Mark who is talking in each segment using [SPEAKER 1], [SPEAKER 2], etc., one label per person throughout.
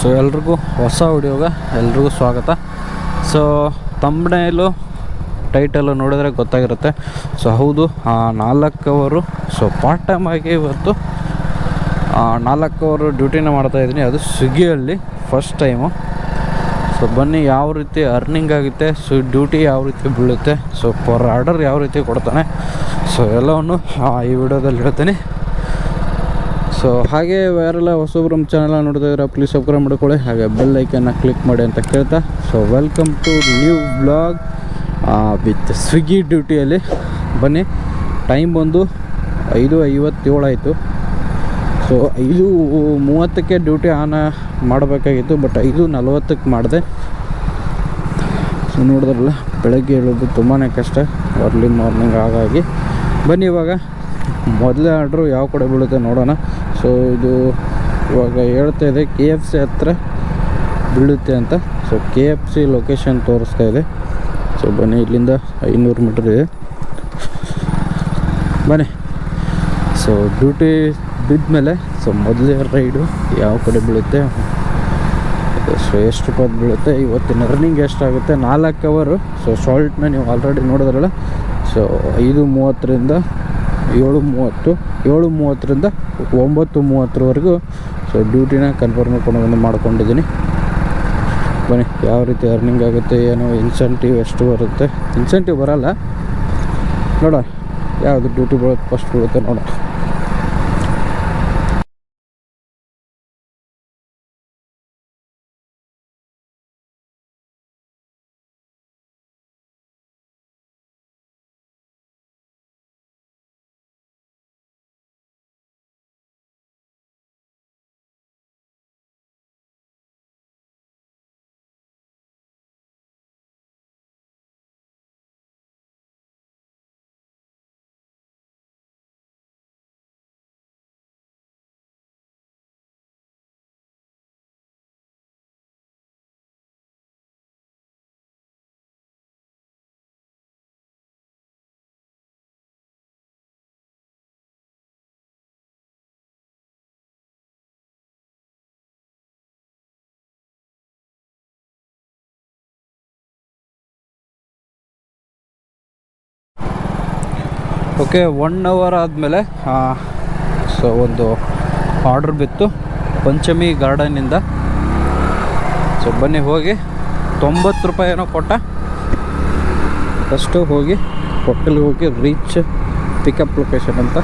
[SPEAKER 1] So ಎಲ್ರಿಗೂ ಹೊಸ ವಿಡಿಯೋಗೆ ಎಲ್ರಿಗೂ ಸ್ವಾಗತ. ಸೊ ತಮ್ಮನೇಲು ಟೈಟಲು ನೋಡಿದ್ರೆ ಗೊತ್ತಾಗಿರುತ್ತೆ. ಸೊ ಹೌದು ನಾಲ್ಕು ಅವರು ಸೊ ಪಾರ್ಟ್ ಟೈಮ್ ಆಗಿ ಇವತ್ತು ನಾಲ್ಕು ಅವರು ಡ್ಯೂಟಿನ ಮಾಡ್ತಾಯಿದ್ದೀನಿ ಅದು ಸ್ವಿಗ್ಗಿಯಲ್ಲಿ ಫಸ್ಟ್ ಟೈಮು ಸೊ ಬನ್ನಿ, ಯಾವ ರೀತಿ ಅರ್ನಿಂಗ್ ಆಗುತ್ತೆ ಸೊ ಡ್ಯೂಟಿ ಯಾವ ರೀತಿ ಬೀಳುತ್ತೆ ಸೊ ಪರ್ ಆರ್ಡರ್ ಯಾವ ರೀತಿ ಕೊಡ್ತಾನೆ ಸೊ ಎಲ್ಲವನ್ನು ಈ ವಿಡಿಯೋದಲ್ಲಿ ಹೇಳ್ತೀನಿ. ಸೊ ಹಾಗೆ ಯಾರೆಲ್ಲ ಹೊಸಬ್ರಮ್ ಚಾನಲ್ ನೋಡ್ತಾ ಇದ್ರೆ ಪ್ಲೀಸ್ ಸಬ್ಸ್ಕ್ರೈಬ್ ಮಾಡ್ಕೊಳ್ಳಿ. ಹಾಗೆ ಬೆಲ್ ಐಕನ್ನ ಕ್ಲಿಕ್ ಮಾಡಿ ಅಂತ ಕೇಳ್ತಾ. So welcome to new vlog with Swiggy ಡ್ಯೂಟಿಯಲ್ಲಿ ಬನ್ನಿ ಟೈಮ್ ಬಂದು ಐದು ಐವತ್ತೇಳು ಆಯಿತು. ಸೊ ಐದು ಮೂವತ್ತಕ್ಕೆ ಡ್ಯೂಟಿ ಆನ್ ಮಾಡಬೇಕಾಗಿತ್ತು ಬಟ್ ಐದು ನಲ್ವತ್ತಕ್ಕೆ ಮಾಡಿದೆ. ಸೊ ನೋಡಿದ್ರಲ್ಲ, ಬೆಳಗ್ಗೆ ಹೇಳೋದು ತುಂಬಾ ಕಷ್ಟ. ಅರ್ಲಿ ಮಾರ್ನಿಂಗ್ ಹಾಗಾಗಿ ಬನ್ನಿ ಇವಾಗ, ಮೊದಲೇ ಆರ್ಡ್ರು ಯಾವ ಕಡೆ ಬೀಳುತ್ತೆ ನೋಡೋಣ. ಸೊ ಇದು ಇವಾಗ ಹೇಳ್ತಾ ಇದೆ ಕೆ ಎಫ್ ಸಿ ಹತ್ರ ಬೀಳುತ್ತೆ ಅಂತ. So K F C location ತೋರಿಸ್ತಾ ಇದೆ. ಸೊ ಬನ್ನಿ, ಇಲ್ಲಿಂದ ಐನೂರು ಮೀಟ್ರ್ ಇದೆ. ಬನ್ನಿ. ಸೊ ಡ್ಯೂಟಿ ಬಿದ್ಮೇಲೆ ಸೊ ಮೊದಲೇ ರೈಡು ಯಾವ ಕಡೆ ಬೀಳುತ್ತೆ? ಸೊ ಎಷ್ಟು ರೂಪಾಯಿ ಬೀಳುತ್ತೆ? ಇವತ್ತಿನ ರನ್ನಿಂಗ್ ಎಷ್ಟಾಗುತ್ತೆ ನಾಲ್ಕು ಅವರು ಸೊ ಶಾಲ್ಟ್ನ ನೀವು ಆಲ್ರೆಡಿ ನೋಡಿದ್ರಲ್ಲ. ಸೊ ಐದು ಮೂವತ್ತರಿಂದ ಏಳು ಮೂವತ್ತು, ಏಳು ಮೂವತ್ತರಿಂದ ಒಂಬತ್ತು ಮೂವತ್ತರವರೆಗೂ ಸೊ ಡ್ಯೂಟಿನ ಕನ್ಫರ್ಮ್ ಬಂದು ಮಾಡ್ಕೊಂಡಿದ್ದೀನಿ. ಬನ್ನಿ, ಯಾವ ರೀತಿ ಅರ್ನಿಂಗ್ ಆಗುತ್ತೆ, ಏನು ಇನ್ಸೆಂಟಿವ್ ಎಷ್ಟು ಬರುತ್ತೆ? ಇನ್ಸೆಂಟಿವ್ ಬರಲ್ಲ. ನೋಡೋಣ, ಯಾವುದು ಡ್ಯೂಟಿ ಬೀಳುತ್ತೆ ಫಸ್ಟ್ ಬೀಳುತ್ತೆ ನೋಡೋಣ. ಓಕೆ ಒನ್ ಅವರ್ ಆದಮೇಲೆ ಸೊ ಒಂದು ಆರ್ಡ್ರ್ ಬಿತ್ತು ಪಂಚಮಿ ಗಾರ್ಡನಿಂದ ಸೊ ಬನ್ನಿ ಹೋಗಿ, ತೊಂಬತ್ತು ರೂಪಾಯಿ ಏನೋ ಕೊಟ್ಟ. ಫಸ್ಟು ಹೋಗಿ ಹೋಟೆಲ್ಗೆ ಹೋಗಿ ರೀಚ್ ಪಿಕಪ್ ಲೊಕೇಶನ್ ಅಂತ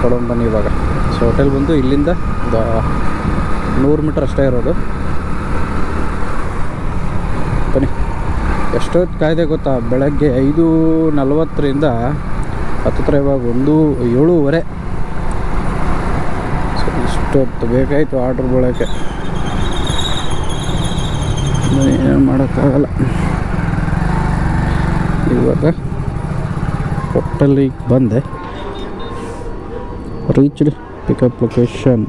[SPEAKER 1] ಕೊಡೋಣ ಬನ್ನಿ ಇವಾಗ. ಸೊ ಹೋಟೆಲ್ ಬಂದು ಇಲ್ಲಿಂದ ನೂರು ಮೀಟ್ರ್ ಅಷ್ಟೇ ಇರೋದು. ಬನ್ನಿ. ಎಷ್ಟೊತ್ತು ಕಾಯ್ದೆ ಗೊತ್ತಾ? ಬೆಳಗ್ಗೆ ಐದು ನಲವತ್ತರಿಂದ ಹತ್ತಿರ ಇವಾಗ ಒಂದು ಏಳೂವರೆ. ಸೊ ಇಷ್ಟೊತ್ತು ಬೇಕಾಯಿತು ಆರ್ಡ್ರ್ ಬೀಳೋಕ್ಕೆ ಏನು ಮಾಡೋಕ್ಕಾಗಲ್ಲ. ಇವಾಗ ಹೋಟೆಲಿಗೆ ಬಂದೆ. Reached pickup location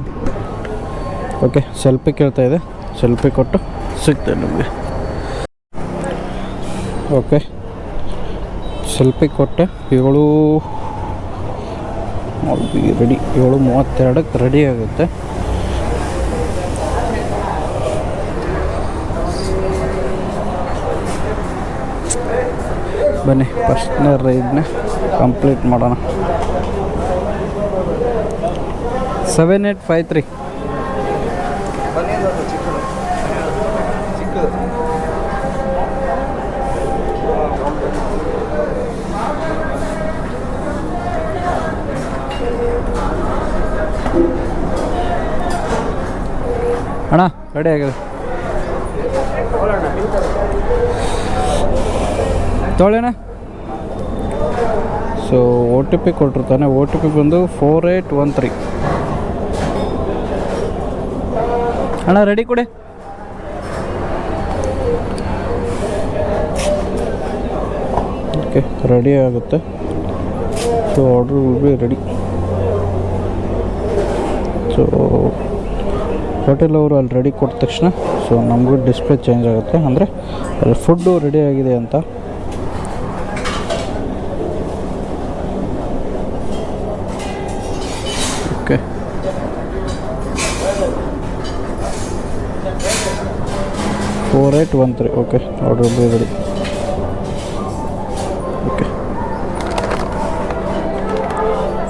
[SPEAKER 1] okay selfie ಕೇಳ್ತಾ ಇದೆ. ಸೆಲ್ಫಿ ಕೊಟ್ಟು ಸಿಗ್ತೇನೆ ನಿಮಗೆ. ಓಕೆ ಸೆಲ್ಫಿ ಕೊಟ್ಟೆ. ಏಳು ರೆಡಿ ಏಳು ಮೂವತ್ತೆರಡಕ್ಕೆ ರೆಡಿ ಆಗುತ್ತೆ. ಬನ್ನಿ ಫಸ್ಟ್ನ ರೈಡ್ನ ಕಂಪ್ಲೀಟ್ ಮಾಡೋಣ. Seven eight five three ready ಆಗಿದೆ ತೊಳೆಣ ಸೊ ಓ ಟಿ ಪಿ ಕೊಟ್ಟಿರ್ತಾನೆ ಓ ಟಿ ಪಿ ಬಂದು ಫೋರ್ ಏಯ್ಟ್ ಒನ್ ತ್ರೀ ಅಣ್ಣ ರೆಡಿ ಕೊಡಿ. ಓಕೆ ರೆಡಿ ಆಗುತ್ತೆ. So order will be ready so hotel ಅವರು ಅಲ್ಲಿ ರೆಡಿ ಕೊಟ್ಟ ತಕ್ಷಣ ಸೊ ನಮಗೂ ಡಿಸ್ಪ್ಲೇ ಚೇಂಜ್ ಆಗುತ್ತೆ. ಅಂದರೆ ಅಲ್ಲಿ ಫುಡ್ಡು ರೆಡಿ ಆಗಿದೆ ಅಂತ. Okay four eight one three okay order ready okay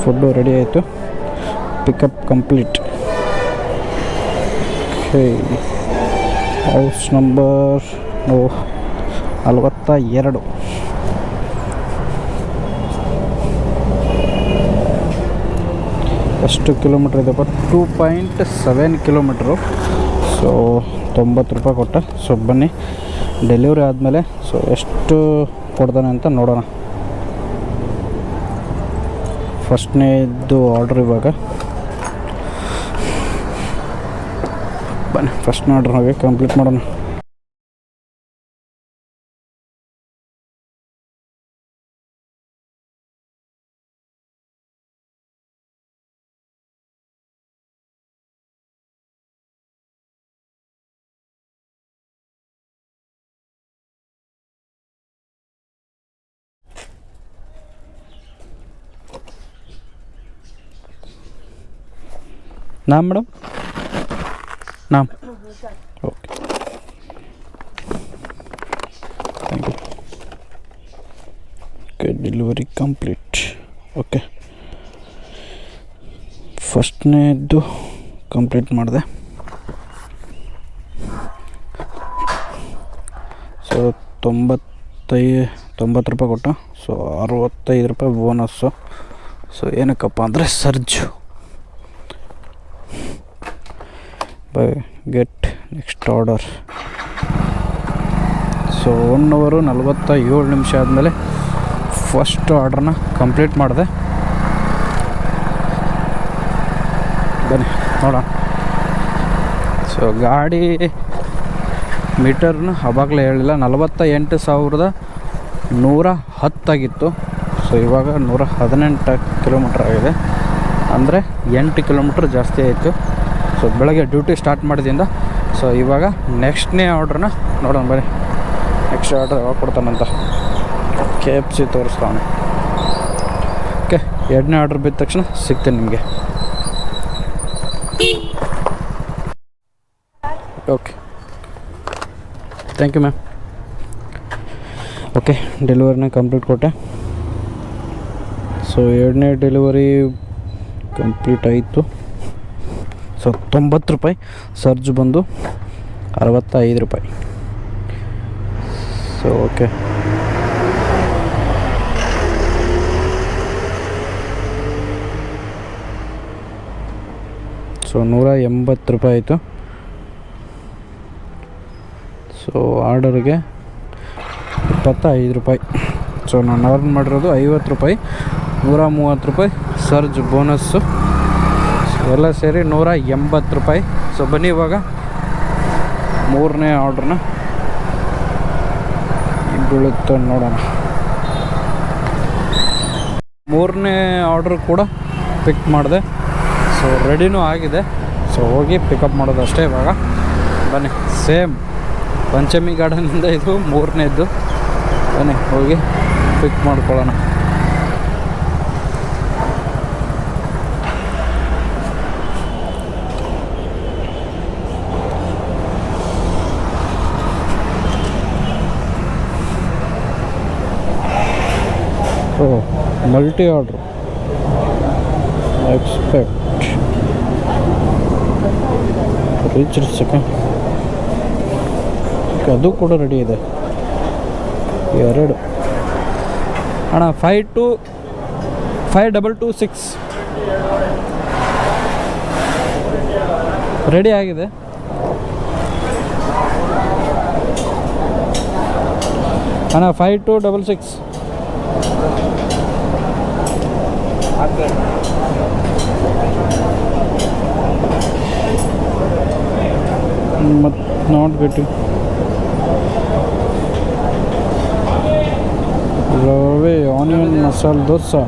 [SPEAKER 1] food ready ಆಯಿತು. Pickup complete okay house number ನಲವತ್ತ ಎರಡು. ಎಷ್ಟು kilometre ಇದೆಪ್ಪ two point seven kilometre so ತೊಂಬತ್ತು ರೂಪಾಯಿ ಕೊಟ್ಟ. ಸೊ ಬನ್ನಿ. ಡೆಲಿವರಿ ಆದಮೇಲೆ ಸೊ ಎಷ್ಟು ಕೊಡ್ತಾನೆ ಅಂತ ನೋಡೋಣ. ಫಸ್ಟ್ನೇದು ಆರ್ಡ್ರ್ ಇವಾಗ. ಬನ್ನಿ ಫಸ್ಟ್ ನೋಡ್ರಿ ಹಾಗೆ ಕಂಪ್ಲೀಟ್ ಮಾಡೋಣ ನಾ madam NAM okay thank you okay delivery complete okay ಫಸ್ಟ್ನೇದ್ದು complete ಮಾಡಿದೆ. ಸೊ ತೊಂಬತ್ತೈ, ತೊಂಬತ್ತು ರೂಪಾಯಿ ಕೊಟ್ಟ. ಸೊ ಅರವತ್ತೈದು ರೂಪಾಯಿ ಬೋನಸ್ಸು ಸೊ ಏನಕ್ಕಪ್ಪ ಅಂದರೆ surge. Bye, get next order. So, one ಅವರು ನಲವತ್ತ ಏಳು ನಿಮಿಷ ಆದಮೇಲೆ ಫಸ್ಟ್ ಆರ್ಡ್ರನ್ನ ಕಂಪ್ಲೀಟ್ ಮಾಡಿದೆ. ಬನ್ನಿ, ನೋಡೋಣ. ಸೊ, ಗಾಡಿ ಮೀಟರ್ನ ಅವಾಗಲೇ ಹೇಳಿಲ್ಲ ನಲವತ್ತ ಎಂಟು ಸಾವಿರದ ನೂರ ಹತ್ತಾಗಿತ್ತು. ಸೊ, ಇವಾಗ ನೂರ ಹದಿನೆಂಟು ಕಿಲೋಮೀಟ್ರ್ ಆಗಿದೆ. ಅಂದರೆ ಎಂಟು ಕಿಲೋಮೀಟ್ರ್ ಜಾಸ್ತಿ ಆಯಿತು. ಸೊ ಬೆಳಗ್ಗೆ ಡ್ಯೂಟಿ ಸ್ಟಾರ್ಟ್ ಮಾಡಿದಿಂದ ಸೊ ಇವಾಗ ನೆಕ್ಸ್ಟ್ನೇ ಆರ್ಡ್ರನ್ನ ನೋಡೋಣ ಬನ್ನಿ. ನೆಕ್ಸ್ಟ್ ಆರ್ಡ್ರ್ ಯಾವಾಗ ಕೊಡ್ತಾನಂತ ಕೆ ಎಫ್ ಸಿ ತೋರಿಸ್ತಾವನೆ ಓಕೆ ಎರಡನೇ ಆರ್ಡ್ರ್ ಬಿದ್ದ ತಕ್ಷಣ ಸಿಗ್ತೀನಿ ನಿಮಗೆ. Okay thank you ma'am okay ಡೆಲಿವರಿನ complete ಕೊಟ್ಟೆ. ಸೊ ಎರಡನೇ ಡೆಲಿವರಿ ಕಂಪ್ಲೀಟ್ ಆಯಿತು. ಸೊ ತೊಂಬತ್ತು ರೂಪಾಯಿ. ಸರ್ಜ್ ಬಂದು ಅರವತ್ತೈದು ರೂಪಾಯಿ. So, okay. ಸೊ, ನೂರ ಎಂಬತ್ತು ರೂಪಾಯಿ ಆಯಿತು. ಸೊ, ಆರ್ಡರ್ಗೆ ಇಪ್ಪತ್ತ ಐದು ರೂಪಾಯಿ. ಸೊ, ನಾನು ಅರ್ನ್ ಮಾಡಿರೋದು ಐವತ್ತು ರೂಪಾಯಿ. ನೂರ ಮೂವತ್ತು ರೂಪಾಯಿ. ಸರ್ಜ್ ಬೋನಸ್ಸು ಎಲ್ಲ ಸೇರಿ ನೂರ ಎಂಬತ್ತು ರೂಪಾಯಿ. ಸೊ ಬನ್ನಿ ಇವಾಗ. ಮೂರನೇ ಆರ್ಡ್ರನ್ನ ಬೀಳುತ್ತೆ ನೋಡೋಣ. ಮೂರನೇ ಆರ್ಡ್ರ್ ಕೂಡ ಪಿಕ್ ಮಾಡಿದೆ. ಸೊ ರೆಡಿನೂ ಆಗಿದೆ. ಸೊ ಹೋಗಿ ಪಿಕಪ್ ಮಾಡೋದಷ್ಟೇ ಇವಾಗ. ಬನ್ನಿ. ಸೇಮ್ ಪಂಚಮಿ ಗಾರ್ಡನಿಂದ ಇದು ಮೂರನೇದ್ದು. ಬನ್ನಿ, ಹೋಗಿ ಪಿಕ್ ಮಾಡ್ಕೊಳ್ಳೋಣ oh multi order expect reach ಅದು ಕೂಡ ರೆಡಿ ಇದೆ. ಎರಡು. ಅಣ್ಣ five two five double two six ready ಆಗಿದೆ. ಅಣ್ಣ ಫೈವ್ ಟು ಡಬಲ್ ಸಿಕ್ಸ್ मत नॉट बेटी रवे ऑनियन मसाला डोसा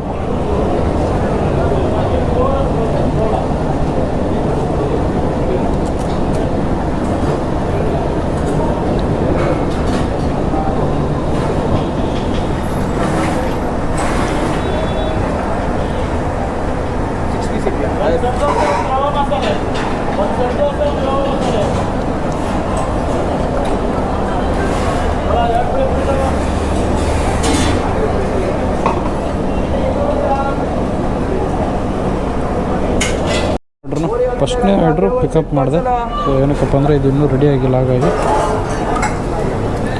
[SPEAKER 1] ಪಿಕಪ್ ಮಾಡಿದೆ. ಸೊ ಏನಕ್ಕಪ್ಪ ಅಂದರೆ ಇದು ಇನ್ನೂ ರೆಡಿ ಆಗಿಲ್ಲ, ಹಾಗಾಗಿ.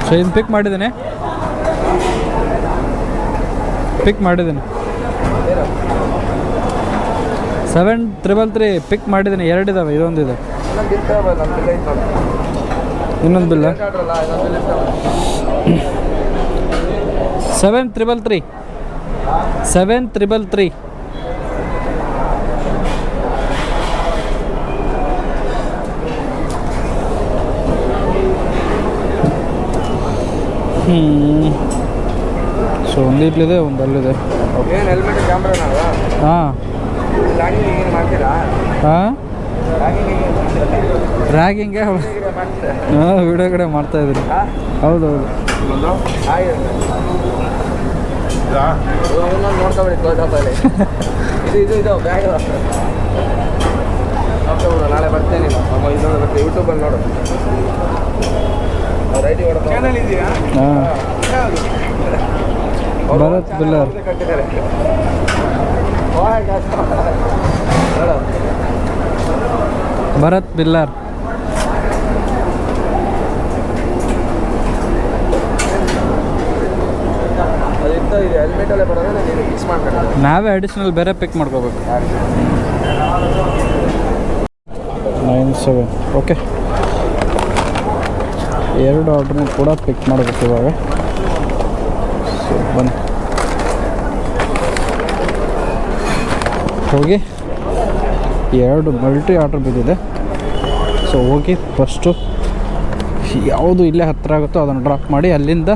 [SPEAKER 1] ಸೊ ಇದನ್ನು ಪಿಕ್ ಮಾಡಿದ್ದೇನೆ. ಪಿಕ್ ಮಾಡಿದ್ದೀನಿ. ಸೆವೆನ್ ತ್ರಿಬಲ್ ತ್ರೀ ಪಿಕ್ ಮಾಡಿದ್ದೀನಿ. ಎರಡಿದಾವೆ ಇದೊಂದಿದೆ ಇನ್ನೊಂದು ಬಿಲ್ಲ. Seven triple three seven triple three ಹ್ಞೂ ಸೊ ಒಂದು ಇಲ್ಲಿದೆ ಒಂದು ಅಲ್ಲಿದೆ
[SPEAKER 2] ಏನು ಹೆಲ್ಮೆಟ್ ಕ್ಯಾಮ್ರಾನಲ್ಲ
[SPEAKER 1] ಹಾಂ. ಹಾಂ? ರ್ಯಾಗಿಂಗೆ ಹಾಂ ವಿಡಿಯೋ ಕಡೆ ಮಾಡ್ತಾ ಇದ್ದೀನಿ. ಹೌದೌದು.
[SPEAKER 2] ನಾಳೆ ಬರ್ತೇನೆ ಯೂಟ್ಯೂಬಲ್ಲಿ ನೋಡು.
[SPEAKER 1] ಭರತ್ ಬಿಲ್ಲರ್. ಭರತ್ ಬಿಲ್ಲರ್. ನಾವೇ ಅಡಿಷನಲ್ ಬೇರೆ ಪಿಕ್ ಮಾಡ್ಕೋಬೇಕು. ನೈನ್ ಸೆವೆನ್ ಓಕೆ ಎರಡು ಆರ್ಡ್ರನ್ನು ಕೂಡ ಪಿಕ್ ಮಾಡಬೇಕು ಇವಾಗ. ಸೊ ಬನ್ನಿ. ಹೋಗಿ. ಎರಡು ಮಲ್ಟಿ ಆರ್ಡ್ರ್ ಬಿದ್ದಿದೆ. ಸೊ ಹೋಗಿ ಫಸ್ಟು ಯಾವುದು ಇಲ್ಲೇ ಹತ್ತಿರ ಆಗುತ್ತೋ ಅದನ್ನು ಡ್ರಾಪ್ ಮಾಡಿ ಅಲ್ಲಿಂದ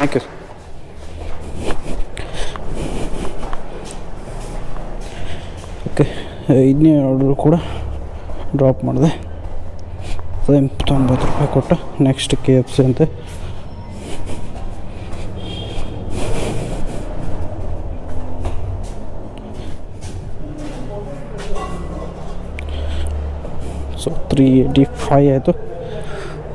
[SPEAKER 1] ಥ್ಯಾಂಕ್ ಯು ಓಕೆ ಇದನ್ನೇ ಆರ್ಡ್ರು ಕೂಡ ಡ್ರಾಪ್ ಮಾಡಿದೆ. ಎಂಬತ್ತೊಂಬತ್ತು ರೂಪಾಯಿ ಕೊಟ್ಟ ನೆಕ್ಸ್ಟ್ ಕೆ ಎಫ್ ಸಿ ಅಂತೆ. ಸೊ ತ್ರೀ ಏಯ್ಟಿ ಫೈ ಆಯಿತು.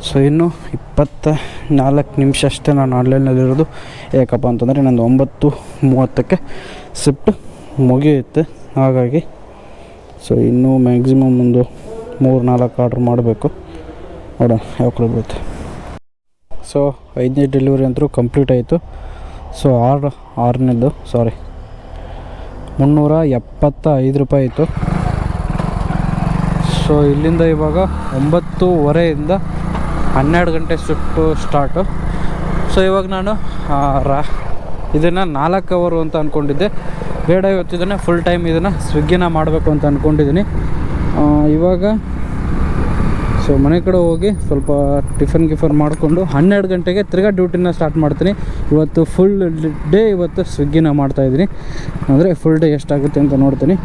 [SPEAKER 1] ಸೊ ಇನ್ನು ಇಪ್ಪತ್ತ ನಾಲ್ಕು ನಿಮಿಷ ಅಷ್ಟೇ ನಾನು ಆನ್ಲೈನಲ್ಲಿರೋದು ಯಾಕಪ್ಪ ಅಂತಂದರೆ ನಂದು ಒಂಬತ್ತು ಮೂವತ್ತಕ್ಕೆ ಸಿಫ್ಟ್ ಮುಗಿಯುತ್ತೆ. ಹಾಗಾಗಿ ಸೊ ಇನ್ನೂ ಮ್ಯಾಕ್ಸಿಮಮ್ ಒಂದು ಮೂರು ನಾಲ್ಕು ಆರ್ಡ್ರ್ ಮಾಡಬೇಕು. ನೋಡೋಣ ಯಾವ ಕಡೆ ಬರುತ್ತೆ ಸೊ ಐದನೇ ಡೆಲಿವರಿ ಅಂತೂ ಕಂಪ್ಲೀಟ್ ಆಯಿತು. ಸೊ ಆರು, ಆರನೇದು ಸಾರಿ ಮುನ್ನೂರ ಎಪ್ಪತ್ತ ಐದು ರೂಪಾಯಿ ಇತ್ತು. ಸೊ ಇಲ್ಲಿಂದ ಇವಾಗ ಒಂಬತ್ತುವರೆಯಿಂದ ಹನ್ನೆರಡು ಗಂಟೆ ಶಿಫ್ಟು ಸ್ಟಾರ್ಟು. ಸೊ ಇವಾಗ ನಾನು ರಾ, ಇದನ್ನು ನಾಲ್ಕು ಅವರು ಅಂತ ಅಂದ್ಕೊಂಡಿದ್ದೆ ಬೇಡ, ಇವತ್ತು ಇದನ್ನು ಫುಲ್ ಟೈಮ್ ಇದನ್ನು ಸ್ವಿಗ್ಗಿನ ಮಾಡಬೇಕು ಅಂತ ಅಂದ್ಕೊಂಡಿದ್ದೀನಿ ಇವಾಗ ಸೊ ಮನೆ ಕಡೆ ಹೋಗಿ ಸ್ವಲ್ಪ ಟಿಫನ್ ಗಿಫನ್ ಮಾಡಿಕೊಂಡು ಹನ್ನೆರಡು ಗಂಟೆಗೆ ತಿರ್ಗಾ ಡ್ಯೂಟಿನ ಸ್ಟಾರ್ಟ್ ಮಾಡ್ತೀನಿ. ಇವತ್ತು ಫುಲ್ ಡೇ ಇವತ್ತು ಸ್ವಿಗ್ಗಿನ ಮಾಡ್ತಾಯಿದ್ದೀನಿ ಅಂದರೆ ಫುಲ್ ಡೇ ಎಷ್ಟಾಗುತ್ತೆ ಅಂತ ನೋಡ್ತೀನಿ.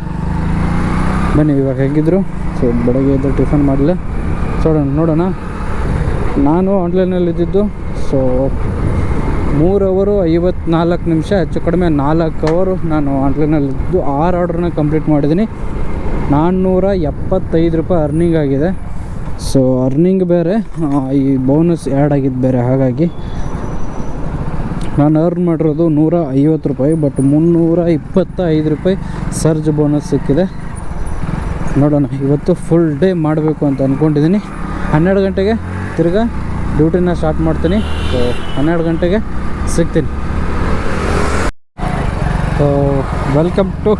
[SPEAKER 1] ಬನ್ನಿ, ಇವಾಗ ಹೇಗಿದ್ರು? ಸೊ ಬೆಳಗ್ಗೆ ಎದ್ದು ಟಿಫನ್ ಮಾಡಲಿಲ್ಲ ಸೊ ನೋಡೋಣ. ನಾನು ಆನ್ಲೈನಲ್ಲಿದ್ದಿದ್ದು ಸೊ ಮೂರು ಅವರು ಐವತ್ನಾಲ್ಕು ನಿಮಿಷ, ಹೆಚ್ಚು ಕಡಿಮೆ ನಾಲ್ಕು ಅವರು ನಾನು ಆನ್ಲೈನಲ್ಲಿದ್ದು ಆರು ಆರ್ಡ್ರನ್ನ ಕಂಪ್ಲೀಟ್ ಮಾಡಿದ್ದೀನಿ. ನಾನ್ನೂರ ಎಪ್ಪತ್ತೈದು ರೂಪಾಯಿ ಅರ್ನಿಂಗ್ ಆಗಿದೆ. ಸೊ ಅರ್ನಿಂಗ್ ಬೇರೆ ಈ ಬೋನಸ್ ಆ್ಯಡ್ ಆಗಿದ್ದು ಬೇರೆ, ಹಾಗಾಗಿ ನಾನು ಅರ್ನ್ ಮಾಡಿರೋದು ನೂರ ಐವತ್ತು ರೂಪಾಯಿ ಬಟ್ ಮುನ್ನೂರ ಇಪ್ಪತ್ತೈದು ರೂಪಾಯಿ ಸರ್ಜ್ ಬೋನಸ್ ಸಿಕ್ಕಿದೆ. ನೋಡೋಣ, ಇವತ್ತು ಫುಲ್ ಡೇ ಮಾಡಬೇಕು ಅಂತ ಅಂದ್ಕೊಂಡಿದ್ದೀನಿ ಹನ್ನೆರಡು ಗಂಟೆಗೆ ತಿರ್ಗಾ ಡ್ಯೂಟಿನ ಸ್ಟಾರ್ಟ್ ಮಾಡ್ತೀನಿ. ಸೊ, ಹನ್ನೆರಡು ಗಂಟೆಗೆ ಸಿಗ್ತೀನಿ. So welcome to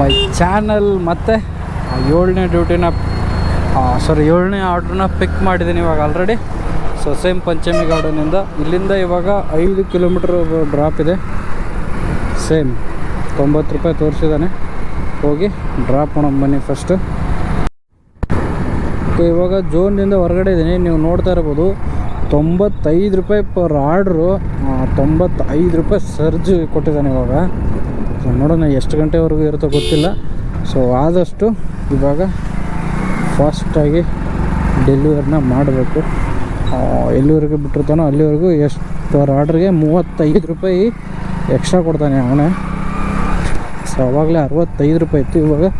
[SPEAKER 1] my channel ಮತ್ತು ಏಳನೇ ಡ್ಯೂಟಿನ ಸಾರಿ ಏಳನೇ ಆರ್ಡ್ರನ್ನ ಪಿಕ್ ಮಾಡಿದ್ದೀನಿ ಇವಾಗ ಆಲ್ರೆಡಿ ಸೊ ಸೇಮ್ ಪಂಚಮಿ ಗಾರ್ಡನಿಂದ ಇಲ್ಲಿಂದ ಇವಾಗ ಐದು ಕಿಲೋಮೀಟ್ರ್ ಡ್ರಾಪ್ ಇದೆ. ಸೇಮ್ ತೊಂಬತ್ತು ರೂಪಾಯಿ ತೋರಿಸಿದ್ದಾನೆ. ಹೋಗಿ ಡ್ರಾಪ್ ಮಾಡೋಣ ಬನ್ನಿ ಫಸ್ಟು ಓಕೆ, ಇವಾಗ ಜೋನ್ನಿಂದ ಹೊರಗಡೆ ಇದ್ದೀನಿ ನೀವು ನೋಡ್ತಾ ಇರ್ಬೋದು, ತೊಂಬತ್ತೈದು ರೂಪಾಯಿ ಪರ್ ಆರ್ಡ್ರು ತೊಂಬತ್ತೈದು ರೂಪಾಯಿ ಸರ್ಜ್ ಕೊಟ್ಟಿದ್ದಾನೆ ಇವಾಗ. ಸೊ ನೋಡೋಣ ಎಷ್ಟು ಗಂಟೆವರೆಗೂ ಇರುತ್ತೋ ಗೊತ್ತಿಲ್ಲ. ಸೊ ಆದಷ್ಟು ಇವಾಗ ಫಾಸ್ಟಾಗಿ ಡೆಲಿವರಿನ ಮಾಡಬೇಕು. ಎಲ್ಲಿವರೆಗೂ ಬಿಟ್ಟಿರ್ತಾನೋ ಅಲ್ಲಿವರೆಗೂ ಎಷ್ಟು ಪರ್ ಆರ್ಡ್ರಿಗೆ ಮೂವತ್ತೈದು ರೂಪಾಯಿ ಎಕ್ಸ್ಟ್ರಾ ಕೊಡ್ತಾನೆ ಅವನೇ. ಸೊ ಅವಾಗಲೇ ಅರವತ್ತೈದು ರೂಪಾಯಿ ಇತ್ತು, ಇವಾಗ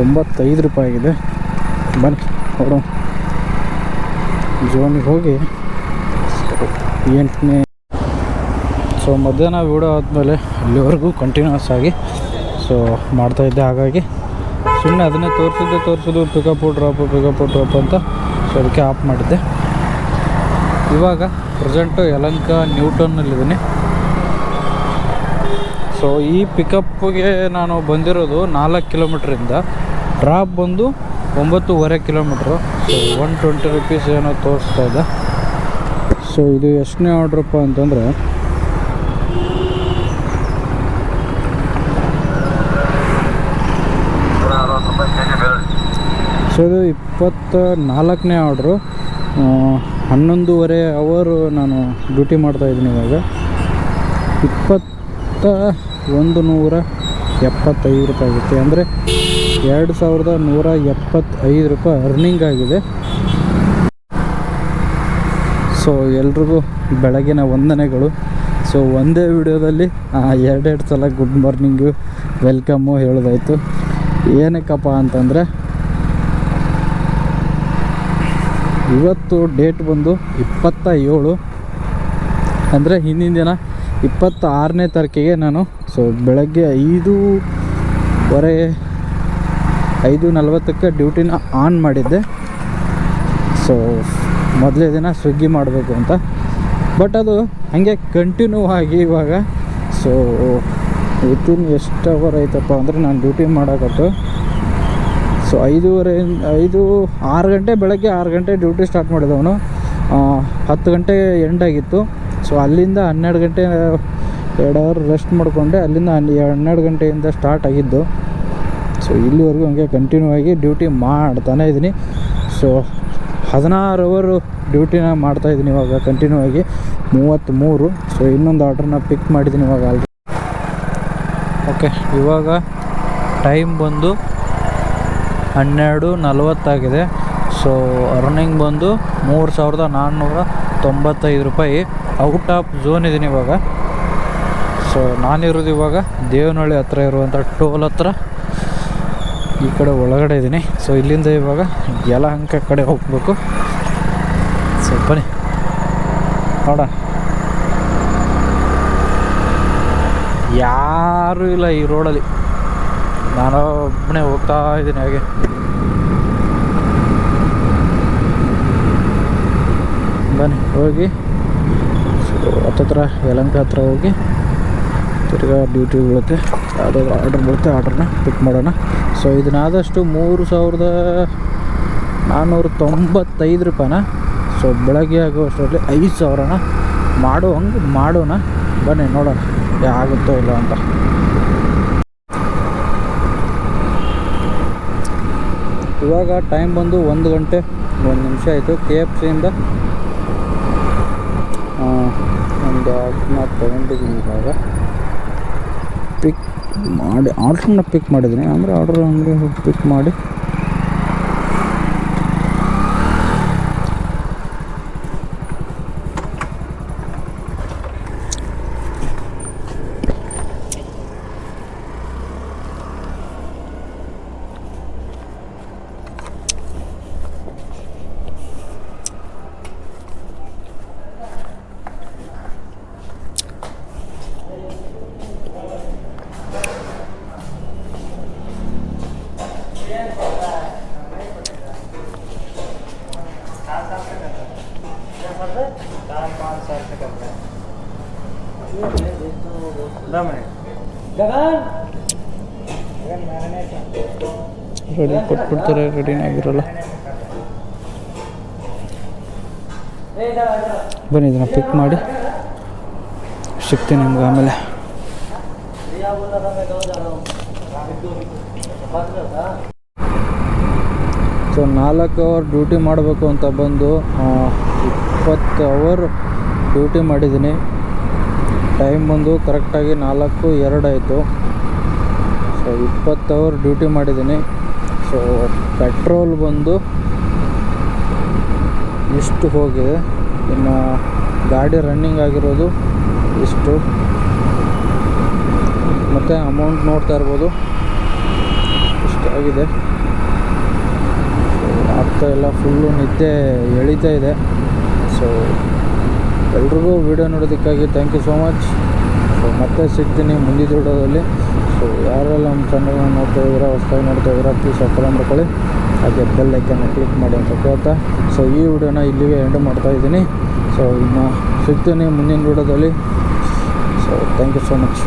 [SPEAKER 1] ತೊಂಬತ್ತೈದು ರೂಪಾಯಿ ಆಗಿದೆ. ಬನ್ನಿ. ನೋಡೋಣ ಜೋನಿಗೆ ಹೋಗಿ ಎಂಟನೇ ಸೊ ಮಧ್ಯಾಹ್ನ ವೀಡಿಯೋ ಆದಮೇಲೆ ಅಲ್ಲಿವರೆಗೂ ಕಂಟಿನ್ಯೂಸ್ ಆಗಿ ಸೊ ಮಾಡ್ತಾಯಿದ್ದೆ ಹಾಗಾಗಿ ಸುಮ್ಮನೆ ಅದನ್ನೇ ತೋರಿಸಿದ್ದೆ ತೋರಿಸೋದು ಪಿಕಪ್ ಡ್ರಾಪು ಪಿಕಪ್ ಡ್ರಾಪ್ ಅಂತ. ಸೊ ಅದಕ್ಕೆ ಆಫ್ ಮಾಡಿದ್ದೆ. ಇವಾಗ ಪ್ರೆಸೆಂಟು ಯಲಂಕ ನ್ಯೂಟನ್ನಲ್ಲಿದ್ದೀನಿ ಸೊ ಈ ಪಿಕಪ್ಗೆ ನಾನು ಬಂದಿರೋದು ನಾಲ್ಕು ಕಿಲೋಮೀಟ್ರಿಂದ ಡ್ರಾಪ್ ಬಂದು ಒಂಬತ್ತೂವರೆ kilometre. So one twenty rupees ಏನೋ ತೋರಿಸ್ತಾ ಇದೆ. ಸೊ ಇದು ಎಷ್ಟನೇ ಆರ್ಡ್ರಪ್ಪ ಅಂತಂದರೆ ಸೊ ಇದು ಇಪ್ಪತ್ತ ನಾಲ್ಕನೇ ಆರ್ಡ್ರು ಹನ್ನೊಂದೂವರೆ ಅವರು ನಾನು ಡ್ಯೂಟಿ ಮಾಡ್ತಾಯಿದ್ದೀನಿ ಇವಾಗ. ಇಪ್ಪತ್ತ ಒಂದು ನೂರ ಎಪ್ಪತ್ತೈದು ರೂಪಾಯಿ ಆಗುತ್ತೆ. ಅಂದರೆ ಎರಡು ಸಾವಿರದ ನೂರ ಎಪ್ಪತ್ತೈದು ರೂಪಾಯಿ ಅರ್ನಿಂಗ್ ಆಗಿದೆ. ಸೊ ಎಲ್ರಿಗೂ ಬೆಳಗಿನ ವಂದನೆಗಳು. ಸೊ ಒಂದೇ ವಿಡಿಯೋದಲ್ಲಿ ಎರಡೆರಡು ಸಲ ಗುಡ್ ಮಾರ್ನಿಂಗು ವೆಲ್ಕಮ್ಮು ಹೇಳೋದಾಯಿತು. ಏನಕ್ಕಪ್ಪ ಅಂತಂದರೆ, ಇವತ್ತು ಡೇಟ್ ಬಂದು ಇಪ್ಪತ್ತ ಏಳು ಅಂದರೆ ಹಿಂದಿನ ದಿನ ಇಪ್ಪತ್ತ ಆರನೇ ತಾರೀಕಿಗೆ ನಾನು ಸೊ ಬೆಳಗ್ಗೆ ಐದೂವರೆ ಐದು ನಲ್ವತ್ತಕ್ಕೆ ಡ್ಯೂಟಿನ ಆನ್ ಮಾಡಿದ್ದೆ. ಸೊ ಮೊದಲೇ ದಿನ ಸ್ವಿಗ್ಗಿ ಮಾಡಬೇಕು ಅಂತ. ಬಟ್ ಅದು ಹಾಗೆ ಕಂಟಿನ್ಯೂ ಆಗಿ ಇವಾಗ. ಸೊ ವಿತಿನ್ ಎಷ್ಟು ಅವರ್ ಆಯ್ತಪ್ಪ ಅಂದರೆ ನಾನು ಡ್ಯೂಟಿ ಮಾಡೋಕತ್ತು. ಸೊ ಐದೂವರೆ, ಐದು, ಆರು ಗಂಟೆ ಬೆಳಗ್ಗೆ ಆರು ಗಂಟೆ ಡ್ಯೂಟಿ ಸ್ಟಾರ್ಟ್ ಮಾಡಿದವನು. ಹತ್ತು ಗಂಟೆ ಎಂಡ್ ಆಗಿತ್ತು. ಸೊ ಅಲ್ಲಿಂದ ಹನ್ನೆರಡು ಗಂಟೆ, ಎರಡು ಅವರ್ ರೆಸ್ಟ್ ಮಾಡಿಕೊಂಡೆ. ಅಲ್ಲಿಂದ ಹನ್ನೆ, ಹನ್ನೆರಡು ಗಂಟೆಯಿಂದ ಸ್ಟಾರ್ಟ್ ಆಗಿದ್ದು. ಸೊ ಇಲ್ಲಿವರೆಗೂ ಹಂಗೆ ಕಂಟಿನ್ಯೂ ಆಗಿ ಡ್ಯೂಟಿ ಮಾಡ್ತಾನೆ ಇದ್ದೀನಿ. ಸೊ ಹದಿನಾರು ಅವರು ಡ್ಯೂಟಿನ ಮಾಡ್ತಾಯಿದ್ದೀನಿ ಇವಾಗ ಕಂಟಿನ್ಯೂ ಆಗಿ ಮೂವತ್ತ್ಮೂರು ಸೊ ಇನ್ನೊಂದು ಆರ್ಡ್ರನ್ನ ಪಿಕ್ ಮಾಡಿದ್ದೀನಿ ಇವಾಗ ಆಲ್ರೆಡಿ ಓಕೆ ಇವಾಗ ಟೈಮ್ ಬಂದು ಹನ್ನೆರಡು ನಲವತ್ತಾಗಿದೆ. ಸೊ ಅರ್ನಿಂಗ್ ಬಂದು ಮೂರು ಸಾವಿರದ ನಾನ್ನೂರ ತೊಂಬತ್ತೈದು ರೂಪಾಯಿ. ಔಟ್ ಆಫ್ ಝೋನ್ ಇದ್ದೀನಿ ಇವಾಗ. ಸೊ ನಾನಿರೋದು ಇವಾಗ ದೇವನಹಳ್ಳಿ ಹತ್ರ ಇರುವಂಥ ಟೋಲ್ ಹತ್ರ. ಈ ಕಡೆ ಒಳಗಡೆ ಇದ್ದೀನಿ ಸೊ ಇಲ್ಲಿಂದ ಇವಾಗ ಯಲಹಂಕ ಕಡೆ ಹೋಗಬೇಕು. ಸೊ ಬನ್ನಿ. ನೋಡ ಯಾರೂ ಇಲ್ಲ ಈ ರೋಡಲ್ಲಿ ನಾನು ಒಬ್ಬನೇ ಹೋಗ್ತಾ ಇದ್ದೀನಿ ಹಾಗೆ. ಬನ್ನಿ, ಹೋಗಿ. ಹತ್ತತ್ರ ಯಲಂಕ ಹತ್ರ ಹೋಗಿ. ತಿರ್ಗಾ ಡ್ಯೂಟಿ ಬೀಳುತ್ತೆ. ಯಾವುದಾದ್ರು ಆರ್ಡರ್ ಬೀಳುತ್ತೆ ಆರ್ಡ್ರನ್ನ ಪಿಕ್ ಮಾಡೋಣ. ಸೊ ಇದನ್ನಾದಷ್ಟು ಮೂರು ಸಾವಿರದ ನಾನ್ನೂರ ತೊಂಬತ್ತೈದು ರೂಪಾಯಿನ ಸೊ ಬೆಳಗ್ಗೆ ಆಗುವಷ್ಟರಲ್ಲಿ ಐದು ಸಾವಿರನ ಮಾಡೋ ಹಂಗೆ ಮಾಡೋಣ. ಬನ್ನಿ, ನೋಡೋಣ ಆಗುತ್ತೋ ಇಲ್ಲ ಅಂತ. ಇವಾಗ ಟೈಮ್ ಬಂದು ಒಂದು ಗಂಟೆ ಒಂದು ನಿಮಿಷ ಆಯಿತು. ಕೆ ಎಫ್ ಸಿಯಿಂದ ಒಂದು ಆರ್ಡ್ರನ್ನ ತೊಗೊಂಡಿದ್ದೀನಿ ಇವಾಗ. ಪಿಕ್ ಮಾಡಿ ಆರ್ಡ್ರನ್ನ ಪಿಕ್ ಮಾಡಿದ್ದೀನಿ. ಅಂದರೆ ಆರ್ಡ್ರ್ ಹೋಗಿ ಪಿಕ್ ಮಾಡಿ ರೆಡಿ ಕೊಟ್ಬಿಡ್ತಾರೆ ರೆಡಿನೇ ಆಗಿರಲ್ಲ ಬನ್ನಿ, ಇದನ್ನು ಪಿಕ್ ಮಾಡಿ. ಸಿಗ್ತೀನಿ ನಿಮ್ಗೆ ಆಮೇಲೆ. ಸೊ ನಾಲ್ಕು ಅವರ್ ಡ್ಯೂಟಿ ಮಾಡಬೇಕು ಅಂತ ಬಂದು ಇಪ್ಪತ್ತು ಅವರ್ ಡ್ಯೂಟಿ ಮಾಡಿದ್ದೀನಿ. ಟೈಮ್ ಬಂದು ಕರೆಕ್ಟಾಗಿ ನಾಲ್ಕು, ಎರಡು ಆಯಿತು. ಸೊ ಇಪ್ಪತ್ತು ಅವರ್ ಡ್ಯೂಟಿ ಮಾಡಿದ್ದೀನಿ. ಸೊ ಪೆಟ್ರೋಲ್ ಬಂದು ಇಷ್ಟು ಹೋಗಿದೆ. ಇನ್ನು ಗಾಡಿ ರನ್ನಿಂಗ್ ಆಗಿರೋದು ಇಷ್ಟು. ಮತ್ತು ಅಮೌಂಟ್ ನೋಡ್ತಾ ಇರ್ಬೋದು. ಇಷ್ಟಾಗಿದೆ ಆಗ್ತಾ ಎಲ್ಲ ಫುಲ್ಲು ನಿದ್ದೆ ಎಳಿತಾ ಇದೆ. ಸೊ ಎಲ್ರಿಗೂ video ನೋಡೋದಕ್ಕಾಗಿ thank you so much so ಮತ್ತೆ ಸಿಗ್ತೀನಿ ಮುಂದಿನ ವಿಡಿಯೋದಲ್ಲಿ. ಸೊ ಯಾರೆಲ್ಲ ನಮ್ಮ ಚಾನಲ್ನ ನೋಡ್ತಾ ಇದ್ದೀರಾ, ಹೊಸದಾಗಿ ನೋಡ್ತಾ ಇದ್ದೀರಾ ಪ್ಲೀಸ್ ಸಬ್ಸ್ಕ್ರೈಬ್ ಮಾಡ್ಕೊಳ್ಳಿ. ಹಾಗೆ ಬೆಲ್ ಐಕನ್ನ ಕ್ಲಿಕ್ ಮಾಡಿ ಅಂತ ಕೇಳ್ತಾ. ಸೊ ಈ ವಿಡಿಯೋನ ಇಲ್ಲಿಗೆ ಎಂಡ್ ಮಾಡ್ತಾ ಇದ್ದೀನಿ. ಸೊ ಇನ್ನು ಸಿಗ್ತೀನಿ ಮುಂದಿನ ವಿಡಿಯೋದಲ್ಲಿ. So thank you so much